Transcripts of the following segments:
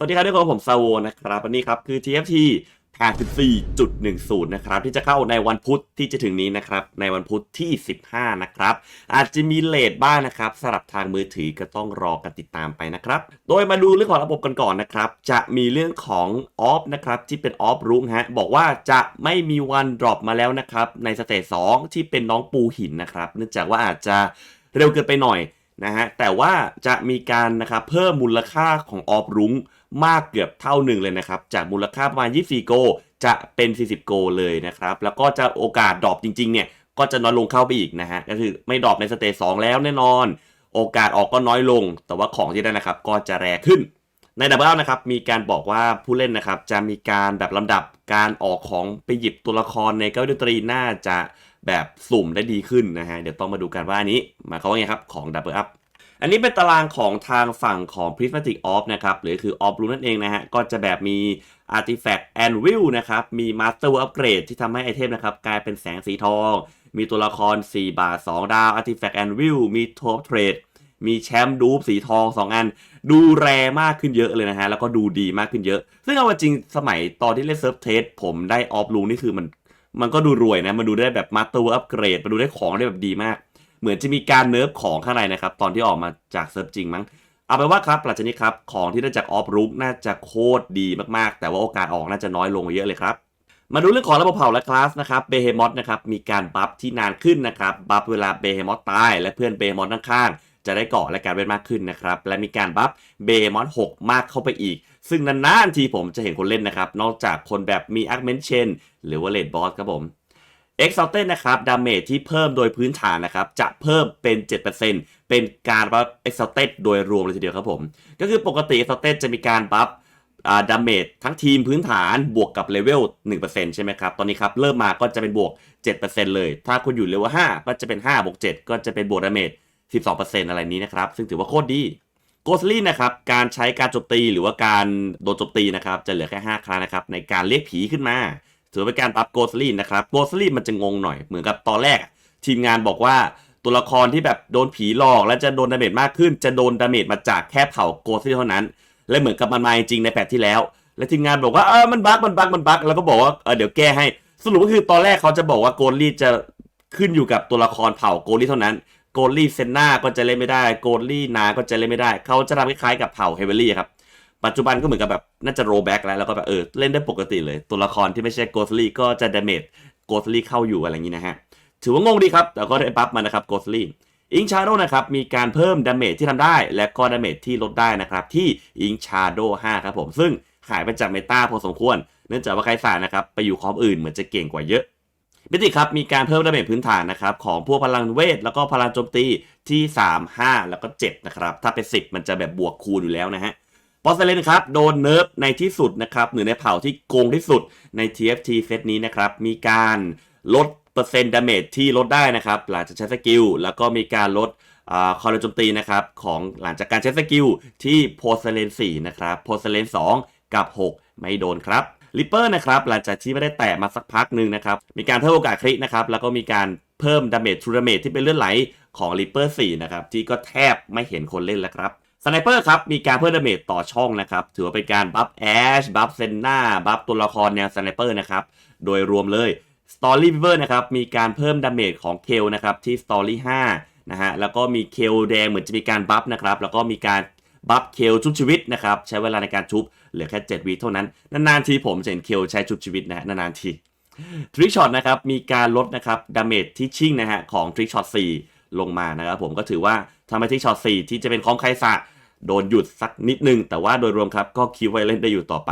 สวัสดีครับทุกคนผมซาโวนะครับวันนี้ครับคือ TFT 84.10 นะครับ ที่จะเข้าในวันพุธที่จะถึงนี้นะครับ ในวันพุธที่ 15 นะครับ อาจจะมีเลทบ้างนะครับสำหรับทางมือถือก็ต้องรอกันติดตามไปนะครับ โดยมาดูเรื่องของระบบกันก่อนนะครับ จะมีเรื่องของออฟนะครับที่เป็นออฟรุ้งฮะบอกว่าจะไม่มีวันดรอปมาแล้วนะครับ ในสเตจ2ที่เป็นน้องปูหินนะครับ เนื่องจากว่าอาจจะเร็วเกินไปหน่อยนะฮะแต่ว่าจะมีการนะครับเพิ่มมูลค่าของออฟรุ้ง มากเกือบเท่าหนึ่งเลยนะครับ จากมูลค่าประมาณ 24 โก จะเป็น 40 โกเลยนะครับ แล้วก็จะโอกาสดรอปจริงๆ เนี่ย ก็จะน้อยลงเข้าไปอีกนะฮะ ก็คือไม่ดรอปในสเตจ2แล้วแน่นอน โอกาสออกก็น้อยลง แต่ว่าของที่ได้นะครับ ก็จะแรงขึ้น ในดับเบิลนะครับ มีการบอกว่าผู้เล่นนะครับ จะมีการแบบลำดับการออกของไปหยิบตัวละครในเก้าดนตรีน่าจะแบบสุ่มได้ดีขึ้นนะฮะ เดี๋ยวต้องมาดูกันว่าอันนี้หมายความว่าไงครับของดับเบิลอัพ อันนี้เป็นตารางของทางฝั่งของ Prismatic Off นะครับ หรือคือ Off Rune นั่นเองนะฮะ ก็จะแบบมี Artifact and Will นะครับ มี Master Upgrade ที่ทำให้ไอเทมนะครับ กลายเป็นแสงสีทอง มีตัวละคร 4 บาท 2 ดาว Artifact and Will มี Top Trade มีแชมป์ดูปสีทอง 2 อัน ดูแรมากขึ้นเยอะเลยนะฮะ แล้วก็ดูดีมากขึ้นเยอะ ซึ่งเอาจริงสมัยตอนที่เล่นเซิร์ฟเทสผมได้ Off Rune นี่คือมัน มันก็ดูรวยนะ มันดูได้แบบ Master Upgrade มันดูได้ของได้แบบดีมาก เหมือนจะมีการเนิร์ฟของข้างในนะครับ ตอนที่ออกมาจากเซิร์ฟจริงมั้ง เอาไปว่าครับหลังจากนี้ครับ ของที่ได้จากออฟรุกน่าจะโคตรดีมากๆ แต่ว่าโอกาสออกน่าจะน้อยลงเยอะเลยครับ มาดูเรื่องของระบบเผาและคลาสนะครับเบเฮมอสนะครับมีการบัฟที่นานขึ้นนะครับบัฟเวลาเบเฮมอสตายและเพื่อนเบเฮมอสข้างๆจะได้เกาะและการเวทมากขึ้นนะครับและมีการบัฟเบเฮมอส6มากเข้าไปอีก ซึ่งนานๆทีผมจะเห็นคนเล่นนะครับ นอกจากคนแบบมีอาร์เมนเชนหรือว่าเลดบอสครับผม e x a l t e d นะครับดาเมจที่เพิ่มโดยพื้นฐานนะครับจะเพิ่มเป็น 7%เป็นการบัฟ e x a l t e d โดยรวมเลยทีเดียวครับผม ก็คือปกติ e x a l t e d จะมีการบัฟดาเมจทั้งทีมพื้นฐานบวกกับเลเวล 1%ใช่ไหมครับ ตอนนี้ครับ เริ่มมาก็จะเป็นบวก 7%เลย ถ้าคุณอยู่เลเวล 5 ก็จะเป็น 5 บวก 7 ก็จะเป็นบวกดาเมจ 12%อะไรนี้นะครับ ซึ่งถือว่าโคตรดีโกสลี่นะครับ การใช้การโจมตีหรือว่าการโดนโจมตีนะครับ จะเหลือแค่ 5 ครั้งนะครับ ในการเรียกผีขึ้นมา ถือเป็นการปรับโกสลี่นะครับโกสลี่มันจะงงหน่อยเหมือนกับตอนแรก ทีมงานบอกว่าตัวละครที่แบบโดนผีหลอกและจะโดนดาเมจมากขึ้น จะโดนดาเมจมาจากแค่เผาโกสลี่เท่านั้น และเหมือนกับมันมาจริงในแพทที่แล้ว และทีมงานบอกว่าเออมันบั๊กมันบั๊กมันบั๊กแล้วก็บอกว่าเออเดี๋ยวแก้ให้สรุปก็คือตอนแรกเขาจะบอกว่าโกลลี่จะขึ้นอยู่กับตัวละครเผ่าโกลลี่เท่านั้นโกลลี่เซนนาก็จะเล่นไม่ได้ โกลลี่นาก็จะเล่นไม่ได้ เขาจะทำคล้ายๆกับเผ่าเฮเวอรี่ครับ ปัจจุบันก็เหมือนกับแบบน่าจะโรแบ็กแล้วแล้วก็แบบเออเล่นได้ปกติเลย ตัวละครที่ไม่ใช่โกสลี่ก็จะดาเมจโกสลี่เข้าอยู่อะไรอย่างนี้นะฮะ ถือว่างงดีครับ แต่ก็ได้บัฟมานะครับโกสลี่อิงชาโดนะครับ มีการเพิ่มดาเมจที่ทำได้ และก็ดาเมจที่ลดได้นะครับ ที่อิงชาโด5ครับผม ซึ่งหายไปจากเมตาพอสมควร เนื่องจากว่าไคสานะครับ ไปอยู่คอมอื่นเหมือนจะเก่งกว่าเยอะมิติครับ มีการเพิ่มดาเมจพื้นฐานนะครับ ของพวกพลังเวท แล้วก็พลังโจมตีที่ 3 5 แล้วก็ 7 นะครับ ถ้าเป็น 10 มันจะแบบบวกคูณอยู่แล้วนะฮะ ปอสเซเลนครับโดนเนิร์ฟในที่สุดนะครับหนึ่งในเผ่าที่โกงที่สุดใน TFT เซตนี้นะครับมีการลดเปอร์เซ็นต์ดาเมจที่ลดได้นะครับหลังจากใช้สกิลแล้วก็มีการลดคอร์โจมตีนะครับของหลังจากการใช้สกิลที่โพสเลน4นะครับโพสเลน2 กับ 6 ไม่โดนครับลิปเปอร์นะครับหลังจากที่ไม่ได้แตะมาสักพักหนึ่งนะครับมีการเพิ่มโอกาสครินะครับแล้วก็มีการเพิ่มดาเมจทูดาเมจที่เป็นเลือดไหลของลิปเปอร์4นะครับที่ก็แทบไม่เห็นคนเล่นแล้วครับ สไนเปอร์ครับ มีการเพิ่มดาเมจต่อช่องนะครับ ถือว่าเป็นการบัฟแอชบัฟเซนนาบัฟตัวละครแนวสไนเปอร์นะครับ โดยรวมเลยสตอรี่วิเวอร์นะครับ มีการเพิ่มดาเมจของเคลนะครับ ที่สตอรี่5นะฮะ แล้วก็มีเคลแดงเหมือนจะมีการบัฟนะครับ แล้วก็มีการบัฟเคลชุบชีวิตนะครับ ใช้เวลาในการชุบเหลือแค่ 7วิเท่านั้น นานๆทีผมจะเห็นเคลใช้ชุบชีวิตนะฮะนานๆทีทริกช็อตนะครับ มีการลดนะครับดาเมจที่ชิ่งนะฮะของทริกช็อต4 ลงมานะครับผมก็ถือว่าทำให้ทริกช็อต4ที่จะเป็นของไคซะโดนหยุดสักนิดนึง แต่ว่าโดยรวมครับก็คิดไว้เล่นได้อยู่ต่อไป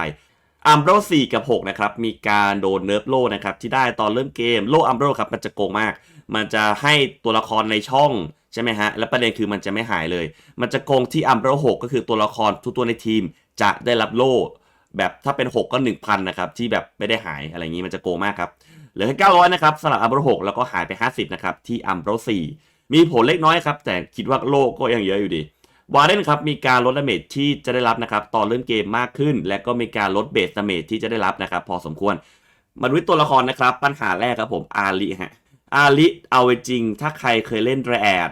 อัมโบร4กับ 6 นะครับ มีการโดนเนิร์ฟโลนะครับ ที่ได้ตอนเริ่มเกมโลอัมโบรครับ มันจะโกงมาก มันจะให้ตัวละครในช่องใช่ไหมฮะ และประเด็นคือมันจะไม่หายเลย มันจะโกงที่อัมเบรหกก็คือตัวละครทุกตัวในทีมจะได้รับโล่แบบถ้าเป็น 6 ก็ 1,000 นะครับ ที่แบบไม่ได้หายอะไรอย่างนี้มันจะโกงมากครับ เหลือแค่900 นะครับสำหรับอัมโบร6แล้วก็หายไป 50 นะครับ ที่อัมโบร4 มีผลเล็กน้อยครับ แต่คิดว่าโลกก็ยังเยอะอยู่ดีวาเดนครับมีการลดดาเมจที่จะได้รับนะครับตอนเล่นเกมมากขึ้น และก็มีการลดเบสดาเมจที่จะได้รับนะครับ พอสมควรมาดูตัวละครนะครับ ปัญหาแรกครับผมอาลีฮะอาลีเอาไว้จริง ถ้าใครเคยเล่นแรด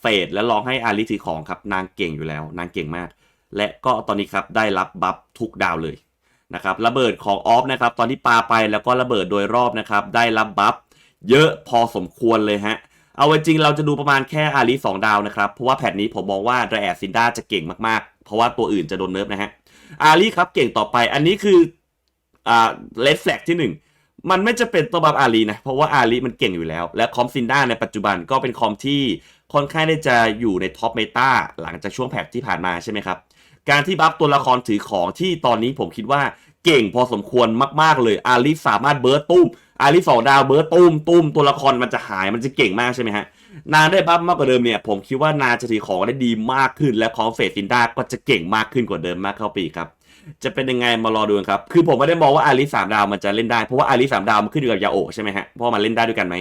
เฟดแล้วลองให้อาลีถือของครับนางเก่งอยู่แล้ว นางเก่งมาก และก็ตอนนี้ครับได้รับบัฟทุกดาวเลยนะครับระเบิดของออฟนะครับตอนที่ปาไปแล้วก็ระเบิดโดยรอบนะครับได้รับบัฟเยอะพอสมควรเลยฮะ เอาไว้จริงเราจะดูประมาณแค่อาลีสองดาวนะครับ เพราะว่าแพทนี้ผมมองว่าดรแอดซินดาจะเก่งมากๆ เพราะว่าตัวอื่นจะโดนเนิร์ฟนะฮะอาลีครับเก่งต่อไปอันนี้คืออ่าเลดแฟลกที่หนึ่งมันไม่จะเป็นตัวบัฟอาลีนะ เพราะว่าอาลีมันเก่งอยู่แล้ว และคอมซินดาในปัจจุบันก็เป็นคอมที่ค่อนข้างได้จะอยู่ในท็อปเมตาหลังจากช่วงแพทที่ผ่านมาใช่ไหมครับการที่บัฟตัวละครถือของที่ตอนนี้ผมคิดว่า เก่งพอสมควรมากๆเลย อาลีสามารถเบิร์ตตุ้ม อาลีสองดาวเบิร์ตตุ้มตุ้มตัวละครมันจะหายมันจะเก่งมากใช่ไหมฮะ นางได้บัฟมากกว่าเดิมเนี่ย ผมคิดว่านางจะถือของได้ดีมากขึ้น และของเฟสซินดาก็จะเก่งมากขึ้นกว่าเดิมมากเข้าปีครับ จะเป็นยังไงมารอดูครับ คือผมไม่ได้มองว่าอาลีสามดาวมันจะเล่นได้ เพราะว่าอาลีสามดาวมันขึ้นอยู่กับยาโอใช่ไหมฮะ เพราะมันเล่นได้ด้วยกันไหม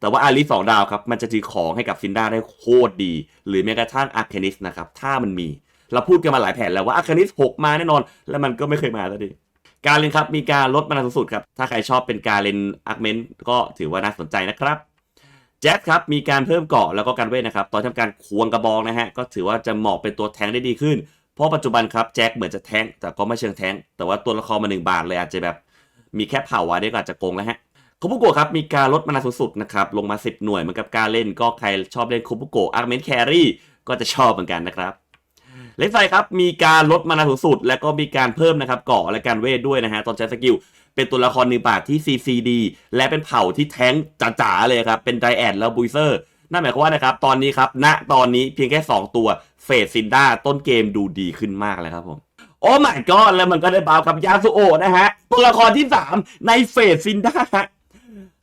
แต่ว่าอาลีสองดาวครับ มันจะถือของให้กับซินดาได้โคตรดี หรือแม้กระทั่งอาร์เคนิสนะครับ ถ้ามันมี เราพูดกันมาหลายแผนแล้วว่าอาร์เคนิสหกมาแน่นอน แล้วมันก็ไม่เคยมาสักที การเล่นครับมีการลดมานาสุดครับ ถ้าใครชอบเป็นการเล่นอาร์เมนก็ถือว่าน่าสนใจนะครับแจ็คครับมีการเพิ่มเกาะแล้วก็การเวทนะครับตอนทำการควงกระบองนะฮะก็ถือว่าจะเหมาะเป็นตัวแทงได้ดีขึ้น เพราะปัจจุบันครับแจ็คเหมือนจะแทงแต่ก็ไม่เชิงแทงแต่ว่าตัวละครมาหนึ่งบาทเลยอาจจะแบบมีแค่เผาว้ได้ก็อาจจะโกงแล้วฮะคุปุโกะครับมีการลดมานาสุดนะครับลงมา 10 หน่วยเหมือนกับการเล่นก็ใครชอบเล่นคุปุโกะอาร์เมนแครี่ก็จะชอบเหมือนกันนะครับ เล็กไฟครับมีการลดมานาสูงสุด และก็มีการเพิ่มนะครับเกาะและการเวทด้วยนะฮะตอนใช้สกิลเป็นตัวละครหนึ่งบาทที่ CCD และเป็นเผ่าที่แท้งจ๋าๆเลยครับ เป็นไดแอดแล้วบุยเซอร์นั่นหมายความว่านะครับตอนนี้ครับณตอนนี้เพียงแค่ 2 ตัวเฟสซินดาต้นเกมดูดีขึ้นมากเลยครับผมโอ้ my god แล้วมันก็ได้บาวกับยาสุโอนะฮะ ตัวละครที่ 3 ในเฟสซินดา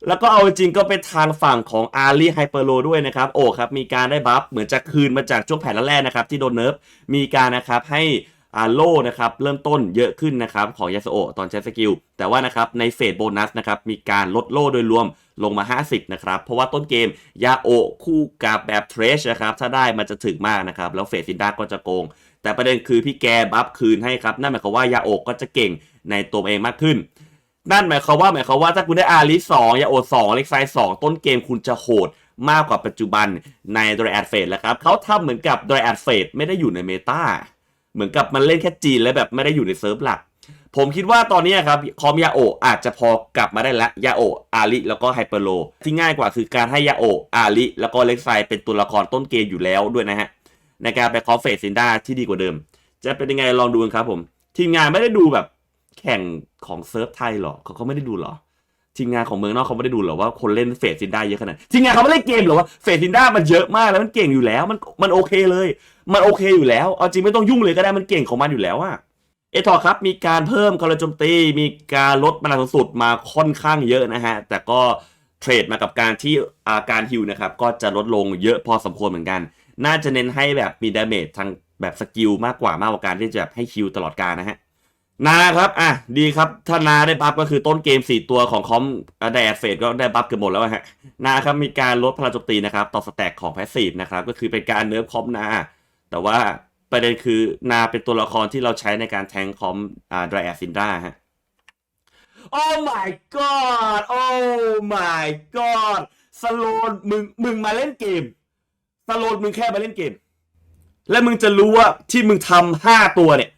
แล้วก็เอาจริงก็เป็นทางฝั่งของอารีไฮเปอร์โลด้วยนะครับ โอ้ครับ มีการได้บัฟเหมือนจะคืนมาจากช่วงแผนแรกนะครับ ที่โดนเนิร์ฟมีการนะครับให้อาโลนะครับเริ่มต้นเยอะขึ้นนะครับของยาสโอะตอนใช้สกิล แต่ว่านะครับในเฟสโบนัสนะครับมีการลดโลโดยรวมลงมา 50 นะครับ เพราะว่าต้นเกมยาโอะคู่กับแบบเทรชนะครับถ้าได้มันจะถึงมากนะครับ แล้วเฟสซินดาก็จะโกง แต่ประเด็นคือพี่แกบัฟคืนให้ครับ นั่นหมายความว่ายาโอะก็จะเก่งในตัวเองมากขึ้น นั่นหมายความว่าหมายความว่าถ้าคุณได้อาริสองยาโอสองเล็กไซสองต้นเกมคุณจะโหดมากกว่าปัจจุบันในดรแอดเฟสแล้วครับเขาทำเหมือนกับดรแอดเฟสไม่ได้อยู่ในเมตาเหมือนกับมันเล่นแค่จีนแล้วแบบไม่ได้อยู่ในเซิร์ฟหลัก ผมคิดว่าตอนนี้ครับคอมยาโออาจจะพอกลับมาได้แล้วยาโออาริแล้วก็ไฮเปอร์โลที่ง่ายกว่าคือการให้ยาโออาริแล้วก็เล็กไซเป็นตัวละครต้นเกมอยู่แล้วด้วยนะฮะในการไปคอฟเฟสซินดาที่ดีกว่าเดิม จะเป็นยังไงลองดูครับผม ทีมงานไม่ได้ดูแบบ แข่งของเซิร์ฟไทยหรอเขาเขาไม่ได้ดูหรอทีมงานของเมืองนอกเขาไม่ได้ดูหรอว่าคนเล่นเฟสซินด้าเยอะขนาดทีมงานเขาไม่เล่นเกมหรอว่าเฟสซินด้ามันเยอะมากแล้วมันเก่งอยู่แล้ว มันมันโอเคเลย มันโอเคอยู่แล้วเอาจริงไม่ต้องยุ่งเลยก็ได้มันเก่งของมันอยู่แล้วอะเอทอครับมีการเพิ่มกำลังโจมตี มีการลดมานาสุดมาค่อนข้างเยอะนะฮะ แต่ก็เทรดมากับการที่อาการฮิวนะครับก็จะลดลงเยอะพอสมควรเหมือนกัน น่าจะเน้นให้แบบมีดาเมจทางแบบสกิลมากกว่ามากกว่าการที่จะแบบให้คิวตลอดการนะฮะ นาครับ อะ ดีครับ ถ้านาได้บัฟก็คือต้นเกม 4 ตัวของคอมไดแอดเฟดก็ได้บัฟเกือบหมดแล้วฮะ นาครับ มีการลดพลังโจมตีนะครับ ต่อสแต็กของแพสซีฟนะครับ ก็คือเป็นการเนิร์ฟคอมนา แต่ว่าประเด็นคือนาเป็นตัวละครที่เราใช้ในการแทงคอมอ่าไดแอดซินดาฮะโอ้ my god โอ้ my god สโลนมึง มึงมาเล่นเกม สโลนมึงแค่มาเล่นเกม แล้วมึงจะรู้ว่าที่มึงทำห้าตัวเนี่ย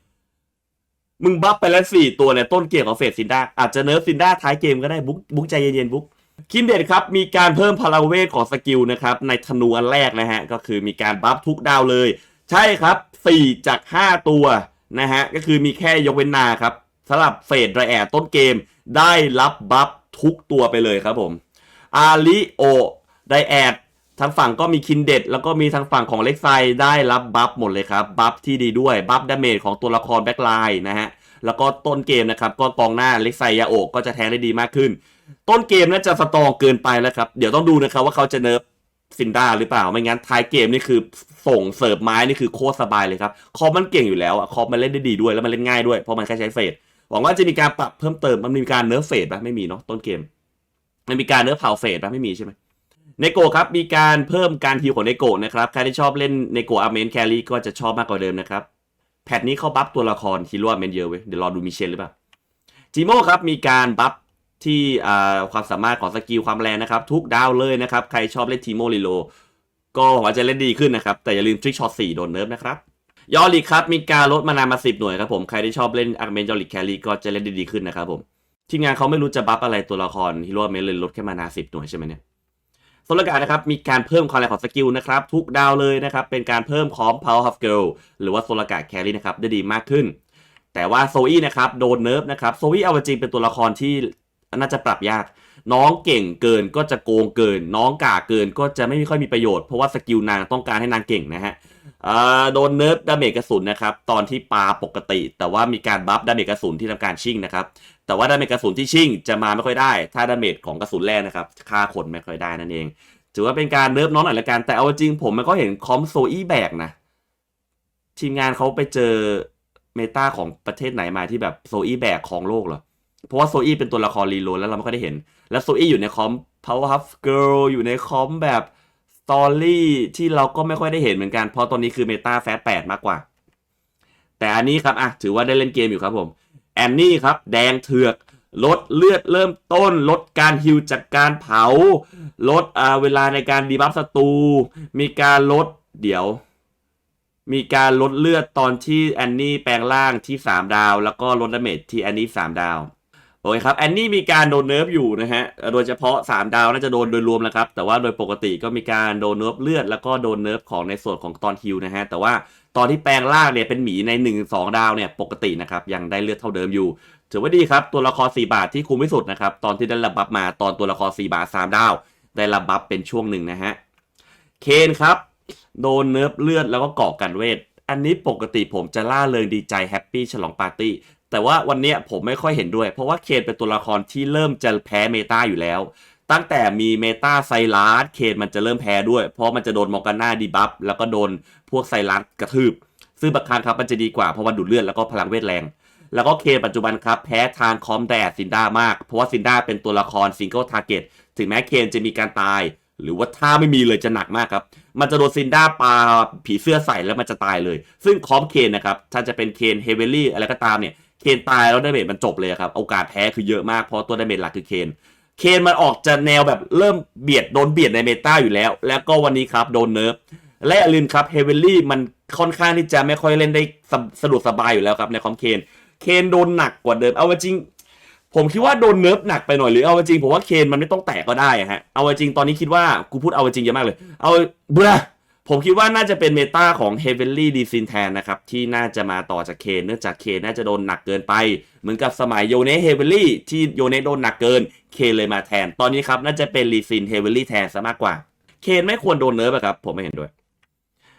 มึงบัฟไปแล้วสี่ตัวเนี่ยต้นเกมของเฟสซินดาอาจจะเนิร์ฟซินดาท้ายเกมก็ได้บุ๊กบุ๊กใจเย็นๆบุ๊กคิมเดดครับ มีการเพิ่มพลังเวทของสกิลนะครับ ในธนูอันแรกนะฮะ ก็คือมีการบัฟทุกดาวเลย ใช่ครับสี่จากห้าตัวนะฮะ ก็คือมีแค่ยกเว้นนาครับสำหรับเฟสไรแอดต้นเกมได้รับบัฟทุกตัวไปเลยครับผม อาริโอไดแอด ทางฝั่งก็มีคินเด็ดแล้วก็มีทางฝั่งของเล็กไซได้รับบัฟหมดเลยครับ บัฟที่ดีด้วยบัฟดาเมจของตัวละครแบ็คไลน์นะฮะแล้วก็ต้นเกมนะครับก็กองหน้าเล็กไซยาโอะก็จะแทงได้ดีมากขึ้น ต้นเกมน่าจะสตองเกินไปแล้วครับ เดี๋ยวต้องดูนะครับว่าเขาจะเนิร์ฟซินด้าหรือเปล่าไม่งั้นท้ายเกมนี่คือส่งเสิร์ฟไม้นี่คือโคตรสบายเลยครับคอมมันเก่งอยู่แล้วอะคอมมันเล่นได้ดีด้วยแล้วมันเล่นง่ายด้วยเพราะมันแค่ใช้เฟดหวังว่าจะมีการปรับเพิ่มเติมมันมีการเนิร์ฟเฟดปะไม่มีเนาะต้นเกมมันมีการเนิร์ฟเผาเฟดปะไม่มีใช่ไหม เนโกครับ มีการเพิ่มการฮิวของเนโกนะครับ ใครที่ชอบเล่นเนโกอาร์เมนแครี่ก็จะชอบมากกว่าเดิมนะครับ แพทนี้เขาบัฟตัวละครฮีโร่อาร์เมนเยอะเว้ย เดี๋ยวรอดูมิเชลหรือเปล่าจิโม่ครับ มีการบัฟที่ความสามารถของสกิลความแรงนะครับ ทุกดาวเลยนะครับ ใครชอบเล่นทีโมลิโล ก็หวังว่าจะเล่นดีขึ้นนะครับ แต่อย่าลืมทริกช็อต4โดนเนิร์ฟนะครับยอริกครับ มีการลดมานานมา10หน่วยครับผม ใครที่ชอบเล่นอาร์เมนยอริกแครี่ก็จะเล่นด้ดีขึ้นนะครับผม ทีมงานเขาไม่รู้จะบัฟอะไรตัวละครฮีโร่อาร์เมนเลยลดแค่มานา10หน่วยใช่ไหมเนี่ย โซลกานะครับมีการเพิ่มความแรงของสกิลนะครับทุกดาวเลยนะครับเป็นการเพิ่มของ Power of Girl หรือว่าโซลกาแครี่นะครับได้ดีมากขึ้น แต่ว่าโซอี้นะครับโดนเนิร์ฟนะครับโซอี้เอาจริงเป็นตัวละครที่น่าจะปรับยาก น้องเก่งเกินก็จะโกงเกิน น้องกาเกินก็จะไม่ค่อยมีประโยชน์เพราะว่าสกิลนางต้องการให้นางเก่งนะฮะ โดนเนิร์ฟดาเมจกระสุนนะครับตอนที่ปาปกติ แต่ว่ามีการบัฟดาเมจกระสุนที่ทำการชิ่งนะครับแต่ว่าดาเมจกระสุนที่ชิ่งจะมาไม่ค่อยได้ ถ้าดาเมจของกระสุนแรกนะครับฆ่าคนไม่ค่อยได้นั่นเอง ถือว่าเป็นการเนิร์ฟน้องหน่อยละกันแต่เอาจริงผมมันก็เห็นคอมโซอี้แบกนะทีมงานเขาไปเจอเมตาของประเทศไหนมาที่แบบโซอี้แบกของโลกเหรอเพราะว่าโซอี้เป็นตัวละครรีโหลดแล้วเราไม่ค่อยได้เห็น แล้วโซอี้อยู่ในคอม Powerpuff Girl อยู่ในคอมแบบ ตอรี่ที่เราก็ไม่ค่อยได้เห็นเหมือนกัน เพราะตอนนี้คือเมตาแฟตแปดมากกว่า แต่อันนี้ครับอะถือว่าได้เล่นเกมอยู่ครับผมแอนนี่ครับ แดงเถือกลดเลือดเริ่มต้น ลดการฮิวจากการเผา ลดอ่าเวลาในการดีบัฟศัตรูมีการลดเดี๋ยว มีการลดเลือดตอนที่แอนนี่แปลงร่างที่ 3 ดาว แล้วก็ลดดาเมจที่แอนนี่3ดาว โอเคครับแอนนี่มีการโดนเนิร์ฟอยู่นะฮะโดยเฉพาะ 3 ดาวน่าจะโดนโดยรวมแล้วครับ แต่ว่าโดยปกติก็มีการโดนเนิร์ฟเลือด แล้วก็โดนเนิร์ฟของในส่วนของตอนฮิวนะฮะแต่ว่าตอนที่แปลงร่างเนี่ยเป็นหมีใน 1 2 ดาวเนี่ยปกตินะครับยังได้เลือดเท่าเดิมอยู่ ถือว่าดีครับตัวละคร 4 บาทที่คุ้มที่สุดนะครับตอนที่ได้รับบัฟมาตอนตัวละคร 4 บาท 3 ดาว ได้รับบัฟเป็นช่วงหนึ่งนะฮะเคนครับโดนเนิร์ฟเลือดแล้วก็เกาะกันเวทอันนี้ปกติผมจะล่าเริงดีใจแฮปปี้ฉลองปาร์ตี้ แต่ว่าวันนี้ผมไม่ค่อยเห็นด้วย เพราะว่าเคนเป็นตัวละครที่เริ่มจะแพ้เมตาอยู่แล้ว ตั้งแต่มีเมตาไซรัสเคนมันจะเริ่มแพ้ด้วย เพราะมันจะโดนมอร์กาน่าดีบัฟแล้วก็โดนพวกไซรัสกระทืบ ซึ่งบางครั้งครับมันจะดีกว่าเพราะว่าดูดเลือดแล้วก็พลังเวทแรงแล้วก็เคนปัจจุบันครับ แพ้ทางคอมแดดซินด้ามาก เพราะว่าซินด้าเป็นตัวละครซิงเกิลทาร์เก็ตถึงแม้เคนจะมีการตาย หรือว่าถ้าไม่มีเลยจะหนักมากครับ มันจะโดนซินด้าปาผีเสื้อใส่แล้วมันจะตายเลย ซึ่งคอมเคนนะครับ ถ้าจะเป็นเคนเฮเวลลี่อะไรก็ตามเนี่ย เคนตายแล้วดาเมจมันจบเลยครับโอกาสแพ้คือเยอะมากเพราะตัวดาเมจหลักคือเคนเคนมันออกจะแนวแบบเริ่มเบียดโดนเบียดในเมตาอยู่แล้ว แล้วก็วันนี้ครับโดนเนิร์ฟและอย่าลืมครับเฮเวลลี่มันค่อนข้างที่จะไม่ค่อยเล่นได้สะดวกสบายอยู่แล้วครับในคอมเคนเคนโดนหนักกว่าเดิมเอาจริง ผมคิดว่าโดนเนิร์ฟหนักไปหน่อยหรือเอาจริงผมว่าเคนมันไม่ต้องแตะก็ได้ฮะเอาจริงตอนนี้คิดว่ากูพูดเอาจริงเยอะมากเลย เอาเบื่อ ผมคิดว่าน่าจะเป็นเมตาของ Heavenly d e s i n แทนนะครับ ที่น่าจะมาต่อจากเคนเนื่องจากเคนน่าจะโดนหนักเกินไป เหมือนกับสมัยโยเน Heavenly ที่โยเนโดนหนักเกิน เคนเลยมาแทน ตอนนี้ครับ น่าจะเป็นลีซิน Heavenly แทนซะมากกว่า เคนไม่ควรโดนเนิร์ฟครับ ผมไม่เห็นด้วย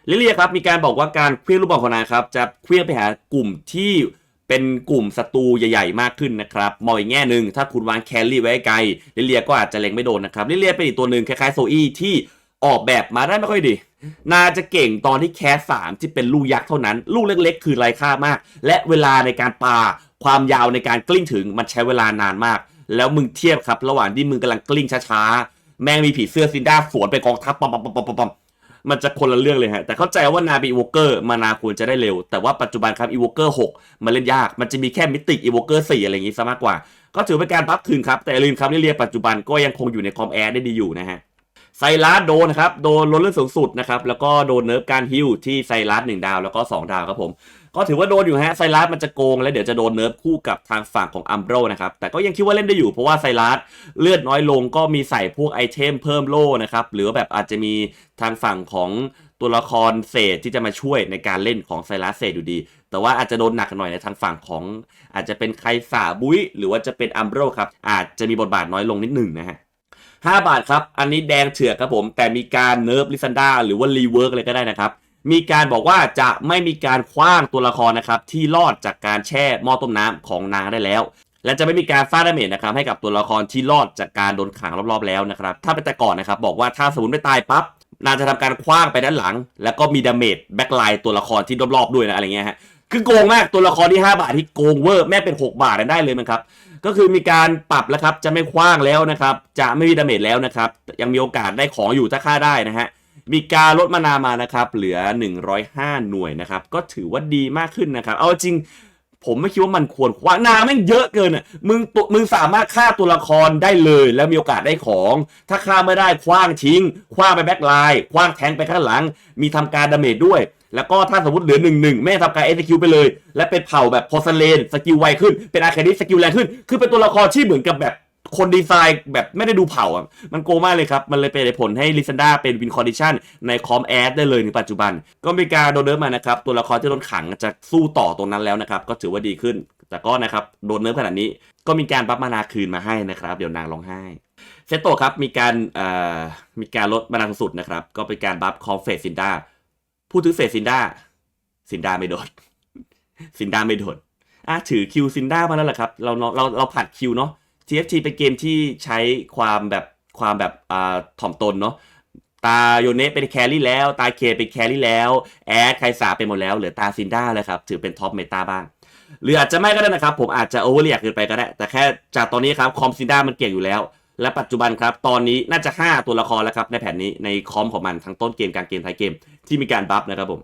ลิเลียครับมีการบอกว่าการเคลื่อนลูกบอลของนางครับจะเคลื่อนไปหากลุ่มที่เป็นกลุ่มศัตรูใหญ่ๆ มากขึ้นนะครับ มองอีกแง่หนึ่งถ้าคุณวางแคลรี่ไว้ไกลลิเลียก็อาจจะเล็งไม่โดนนะครับลิเลียเป็นอีกตัวหนึ่งคล้ายๆโซอี้ที่ออกแบบมาได้ไม่ค่อยดี นาจะเก่งตอนที่แคสสามที่เป็นลูกยักษ์เท่านั้น ลูกเล็ก ๆ คือไร้ค่ามาก และเวลาในการปาความยาวในการกลิ้งถึงมันใช้เวลานานมาก แล้วมึงเทียบครับ ระหว่างที่มึงกำลังกลิ้งช้าๆ แม่งมีผีเสื้อซินด้าสวนไปกองทัพปั๊มปั๊มปั๊มปั๊มปั๊มมันจะคนละเรื่องเลยฮะ แต่เข้าใจว่านาบีอีโวเกอร์มานาควรจะได้เร็ว แต่ว่าปัจจุบันครับอีโวเกอร์6มันเล่นยาก มันจะมีแค่มิติอีโวเกอร์4อะไรอย่างงี้ซะมากกว่า ก็ถือเป็นการพับคืนครับ แต่ลืมครับเลียปัจจุบันก็ยังคงอยู่ในคอมแอร์ได้ดีอยู่นะฮะ ไซรัสโดนนะครับ โดนลดเลือดสูงสุดนะครับ แล้วก็โดนเนิร์ฟการฮิวที่ไซรัส1ดาวแล้วก็ 2 ดาวครับผม ก็ถือว่าโดนอยู่ฮะ ไซรัสมันจะโกง แล้วเดี๋ยวจะโดนเนิร์ฟคู่กับทางฝั่งของอัมโบรนะครับ แต่ก็ยังคิดว่าเล่นได้อยู่เพราะว่าไซรัสเลือดน้อยลงก็มีใส่พวกไอเทมเพิ่มโล่นะครับ หรือแบบอาจจะมีทางฝั่งของตัวละครเศษที่จะมาช่วยในการเล่นของไซรัสเศษอยู่ดี แต่ว่าอาจจะโดนหนักหน่อยในทางฝั่งของ อาจจะเป็นไคสาบุ้ยหรือว่าจะเป็นอัมโบรครับ อาจจะมีบทบาทน้อยลงนิดหนึ่งนะฮะ 5 บาทครับ อันนี้แดงเถือกครับผม แต่มีการเนิร์ฟลิซันดาหรือว่ารีเวิร์กอะไรก็ได้นะครับ มีการบอกว่าจะไม่มีการคว้างตัวละครนะครับ ที่รอดจากการแช่หม้อต้มน้ำของนางได้แล้ว และจะไม่มีการฟาดดาเมจนะครับให้กับตัวละครที่รอดจากการโดนขังรอบๆแล้วนะครับ ถ้าเป็นแต่ก่อนนะครับบอกว่าถ้าสมมติไม่ตายปั๊บนางจะทำการคว้างไปด้านหลัง แล้วก็มีดาเมจแบ็คไลน์ตัวละครที่รอบๆด้วยนะอะไรเงี้ยฮะคือโกงมากตัวละครที่ 5 บาทที่โกงเวอร์แม่งเป็น 6 บาทได้เลยมั้งครับ ก็คือมีการปรับแล้วครับ จะไม่คว้างแล้วนะครับ จะไม่มีดาเมจแล้วนะครับ ยังมีโอกาสได้ของอยู่ถ้าฆ่าได้นะฮะ มีการลดมานามานะครับ เหลือ 105 หน่วยนะครับ ก็ถือว่าดีมากขึ้นนะครับ เอาจริง ผมไม่คิดว่ามันควรคว้างนาแม่งเยอะเกินอะ มึงตัวมึงสามารถฆ่าตัวละครได้เลย แล้วมีโอกาสได้ของ ถ้าฆ่าไม่ได้คว้างทิ้ง คว้างไปแบ็คไลน์ คว้างแทงไปข้างหลัง มีทำการดาเมจด้วย แล้วก็ถ้าสมมติเหลือหนึ่งหนึ่งแม่ทำการเอ e คิวไปเลย และเป็นเผ่าแบบพอสเลนสกิลไวขึ้น เป็นอาคาดิสกิลแรงขึ้น คือเป็นตัวละครที่เหมือนกับแบบคนดีไซน์แบบไม่ได้ดูเผ่าอะ มันโกมากเลยครับ มันเลยเป็นผลให้ลิซันดาเป็นวินคอร์ดิชันในคอมแอดได้เลยในปัจจุบัน ก็มีการโดนเนิร์ฟมานะครับ ตัวละครที่โดนขังจะสู้ต่อตรงนั้นแล้วนะครับ ก็ถือว่าดีขึ้น แต่ก็นะครับ โดนเนิร์ฟขนาดนี้ ก็มีการบัฟมานาคืนมาให้นะครับ เดี๋ยวนางร้องไห้เซตโตครับมีการเอ่อมีการลดมานาสุดนะครับ ก็เป็นการบัฟคอมเฟสซินดา พูดถึงเฟสซินดาซินดาไม่โดนซินดาไม่โดนอะถือคิวซินดามาแล้วแหละครับเราเราเราเราผัดคิวเนาะ TFT เป็นเกมที่ใช้ความแบบความแบบอ่าถ่อมตนเนาะตาโยเนะเป็นแครี่แล้ว ตาเคเป็นแครี่แล้ว แอดไคสาเป็นหมดแล้วเหลือตาซินด้าเลยครับ ถือเป็นท็อปเมตาบ้าง หรืออาจจะไม่ก็ได้นะครับ ผมอาจจะโอเวอร์เรียกเกินไปก็ได้ แต่แค่จากตอนนี้ครับ คอมซินด้ามันเก่งอยู่แล้ว และปัจจุบันครับ ตอนนี้น่าจะ 5 ตัวละครแล้วครับ ในแผ่นนี้ในคอมของมันทั้งต้นเกมกลางเกมท้ายเกมที่มีการบัฟนะครับผม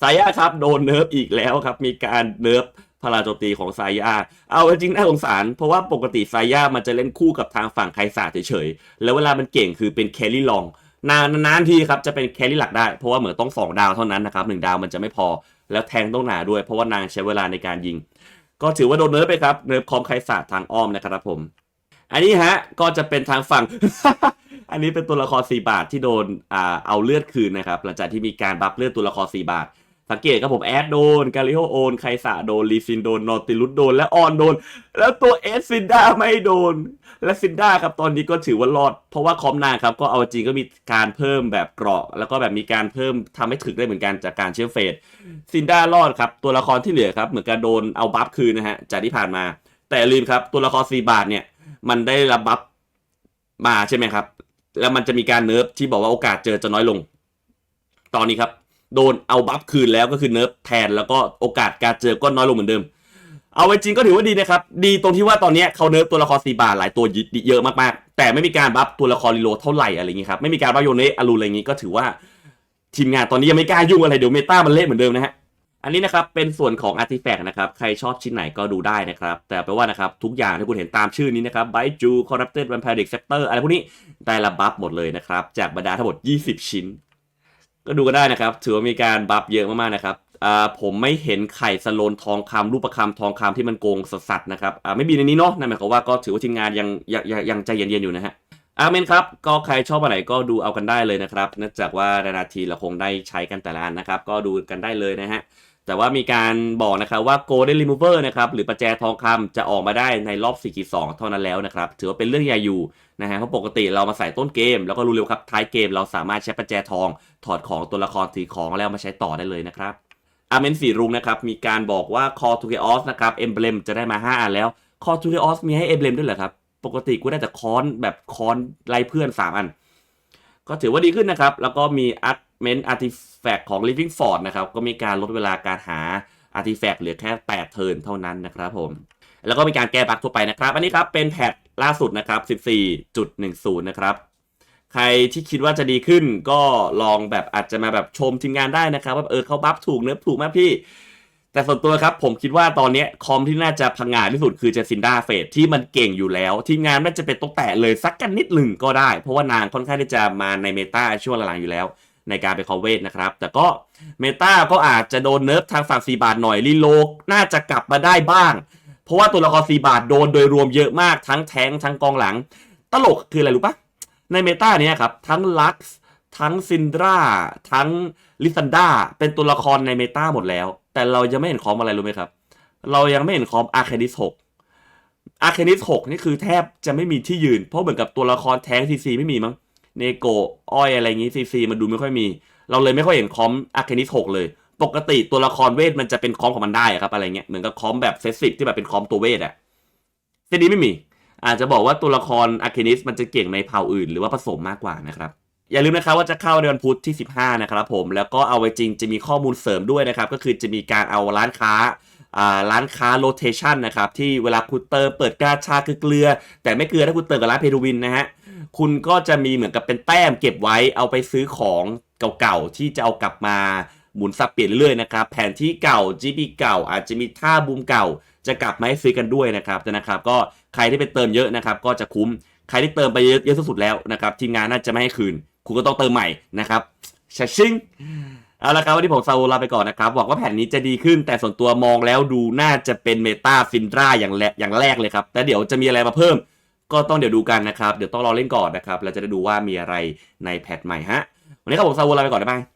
สายาครับโดนเนิร์ฟอีกแล้วครับ มีการเนิร์ฟพลาโจมตีของสายาเอาจริงน่าสงสาร เพราะว่าปกติสายามันจะเล่นคู่กับทางฝั่งไคซาเฉยๆ แล้วเวลามันเก่งคือเป็นแคลรี่ลอง นานนานๆทีครับจะเป็นแคลรี่หลักได้ เพราะว่าเหมือนต้อง 2 ดาวเท่านั้นนะครับหนึ่งดาวมันจะไม่พอ แล้วแทงต้องหนาด้วย เพราะว่านางใช้เวลาในการยิง ก็ถือว่าโดนเนิร์ฟไปครับ เนิร์ฟคอมไคซาทางอ้อมนะครับผม อันนี้ฮะก็จะเป็นทางฝั่ง อันนี้เป็นตัวละคร 4 บาทที่โดนอ่าเอาเลือดคืนนะครับ หลังจากที่มีการบัฟเลือดตัวละคร 4 บาท สังเกตครับผมแอดโดน กาลิโอโอน ไคสาโดน ลีซินโดน นอติลุสโดน และออนโดน แล้วตัวเอสซินดาไม่โดน และซินดาครับตอนนี้ก็ถือว่ารอด เพราะว่าคอมนาครับก็เอาจริงก็มีการเพิ่มแบบเกราะ แล้วก็แบบมีการเพิ่มทำให้ถึกได้เหมือนกันจากการเชื่อมเฟสซินดารอดครับตัวละครที่เหลือครับเหมือนกับโดนเอาบัฟคืนนะฮะจากที่ผ่านมา แต่ลืมครับตัวละคร 4 บาทเนี่ย มันได้รับบัฟมาใช่ไหมครับ แล้วมันจะมีการเนิร์ฟที่บอกว่าโอกาสเจอจะน้อยลง ตอนนี้ครับ โดนเอาบัฟคืนแล้วก็คือเนิร์ฟแทนแล้วก็โอกาสการเจอก็น้อยลงเหมือนเดิม เอาไว้จริงก็ถือว่าดีนะครับ ดีตรงที่ว่าตอนนี้เขาเนิร์ฟตัวละครสีบาทหลายตัวเยอะมากๆ แต่ไม่มีการบัฟตัวละครรีโลเท่าไหร่อะไรอย่างงี้ครับ ไม่มีการบัฟโยเนะอารูอะไรอย่างงี้ก็ถือว่าทีมงานตอนนี้ยังไม่กล้ายุ่งอะไรเดี๋ยวเมตามันเละเหมือนเดิมนะฮะ อันนี้นะครับเป็นส่วนของ Artifact นะครับใครชอบชิ้นไหนก็ดูได้นะครับ แต่แปลว่านะครับทุกอย่างที่คุณเห็นตามชื่อนี้นะครับไบจู Corrupted Vampiric Scepter อร์อะไรพวกนี้ได้รับบัฟหมดเลยนะครับจากบรรดาทั้งหมด 20 ชิ้น ก็ดูกันได้นะครับ ถือว่ามีการบัฟเยอะมากๆนะครับอ่าผมไม่เห็นไข่สโลนทองคำรูปประคำทองคำที่มันโกงสัสๆนะครับอ่าไม่มีในนี้เนาะนั่นหมายความว่าก็ถือว่าทีมงานยังยังยังยังใจเย็นๆอยู่นะฮะอาเมนครับ ก็ใครชอบอันไหนก็ดูเอากันได้เลยนะครับเนื่องจากว่านาทีเราคงได้ใช้กันแต่ละอันนะครับ ก็ดูกันได้เลยนะฮะ แต่ว่ามีการบอกนะครับว่า Golden Remover นะครับหรือประแจทองคำจะออกมาได้ในรอบ4ขีด2เท่านั้นแล้วนะครับ ถือว่าเป็นเรื่องใหญ่อยู่นะฮะเพราะปกติเรามาใส่ต้นเกม แล้วก็รู้เร็วครับท้ายเกมเราสามารถใช้ประแจทองถอดของตัวละครถือของแล้วมาใช้ต่อได้เลยนะครับอาเมนสีรุงนะครับมีการบอกว่า Call to Chaos นะครับ Emblem จะได้มา 5 อันแล้ว Call to Chaos มีให้ Emblem ด้วยเหรอครับปกติกูได้แต่ค้อนแบบค้อนไล่เพื่อน 3 อัน ก็ถือว่าดีขึ้นนะครับ แล้วก็มี Adment Artifact ของ Living Ford นะครับก็มีการลดเวลาการหา Artifact เหลือแค่ 8 เทิร์นเท่านั้นนะครับผม แล้วก็มีการแก้บั๊กทั่วไปนะครับ อันนี้ครับเป็นแพทล่าสุดนะครับ 14.10 นะครับ ใครที่คิดว่าจะดีขึ้นก็ลองแบบอาจจะมาแบบชมทีมงานได้นะครับว่าเออเขาบัฟถูกเนื้อถูกมากพี่ แต่ส่วนตัวครับผมคิดว่าตอนนี้คอมที่น่าจะพังงาดที่สุดคือเจสินดาเฟสที่มันเก่งอยู่แล้ว ทีมงานน่าจะเป็นต้องแตะเลยสักกันนิดหนึ่งก็ได้ เพราะว่านางค่อนข้างที่จะมาในเมตาช่วงหลังๆอยู่แล้ว ในการไปคอเวทนะครับ แต่ก็เมตาก็อาจจะโดนเนิร์ฟทางฝั่งซีบาทหน่อยลีโลน่าจะกลับมาได้บ้าง เพราะว่าตัวละครซีบาทโดนโดยรวมเยอะมากทั้งแทงทั้งกองหลัง ตลกคืออะไรรู้ปะในเมตาเนี้ยครับ ทั้งลักซ์ทั้งซินดราทั้งลิซันดาเป็นตัวละครในเมตาหมดแล้ว แต่เรายังไม่เห็นคอมอะไรรู้ไหมครับ เรายังไม่เห็นคอมอาร์เคนิส6อาร์เคนิส6นี่คือแทบจะไม่มีที่ยืน เพราะเหมือนกับตัวละครแท้งซีซีไม่มีมั้ง เนโกอ้อยอะไรอย่างงี้ซีซีมันดูไม่ค่อยมี เราเลยไม่ค่อยเห็นคอมอาร์เคนิส6เลย ปกติตัวละครเวทมันจะเป็นคอมของมันได้ครับอะไรเงี้ยเหมือนกับคอมแบบเซสซิฟที่แบบเป็นคอมตัวเวทอะทีนี้ไม่มี อาจจะบอกว่าตัวละครอาร์เคนิสมันจะเก่งในเผ่าอื่น หรือว่าผสมมากกว่านะครับอย่าลืมนะครับว่าจะเข้าในวันพุธที่ 15 นะครับผมแล้วก็เอาไว้จริงจะมีข้อมูลเสริมด้วยนะครับ ก็คือจะมีการเอาร้านค้าร้านค้าโ o เ a ชันนะครับ ที่เวลาคุณเติมเปิดกาชาคือเกลือ แต่ไม่เกลือถ้าคุณเติมกับร้านเพรูวินนะฮะ คุณก็จะมีเหมือนกับเป็นแต้มเก็บไว้เอาไปซื้อของเก่าๆที่จะเอากลับมาหมุนสับเปลี่ยนเรื่อยๆนะครับ แผนที่เก่า GB เก่า อาจจะมีท่าบูมเก่า จะกลับมาให้ซื้อกันด้วยนะครับนะครับ ก็ใครที่ไปเติมเยอะนะครับ ก็จะคุ้มใครที่เติมไปเยอะเยอะสุดแล้วนะครับทีมงานน่าจะไม่ให้คืน คุณก็ต้องเติมใหม่นะครับชาชิงเอาละครับวันนี้ผมซาวูลาไปก่อนนะครับหวังว่าแผ่นนี้จะดีขึ้น แต่ส่วนตัวมองแล้วดูน่าจะเป็นเมตาฟินดราอย่างแรกอย่างแรกเลยครับแต่เดี๋ยวจะมีอะไรมาเพิ่ม ก็ต้องเดี๋ยวดูกันนะครับ เดี๋ยวต้องรอเล่นก่อนนะครับแล้วจะได้ดูว่ามีอะไรในแพทใหม่ฮะ วันนี้ครับผมซาวูลาไปก่อนนะบาย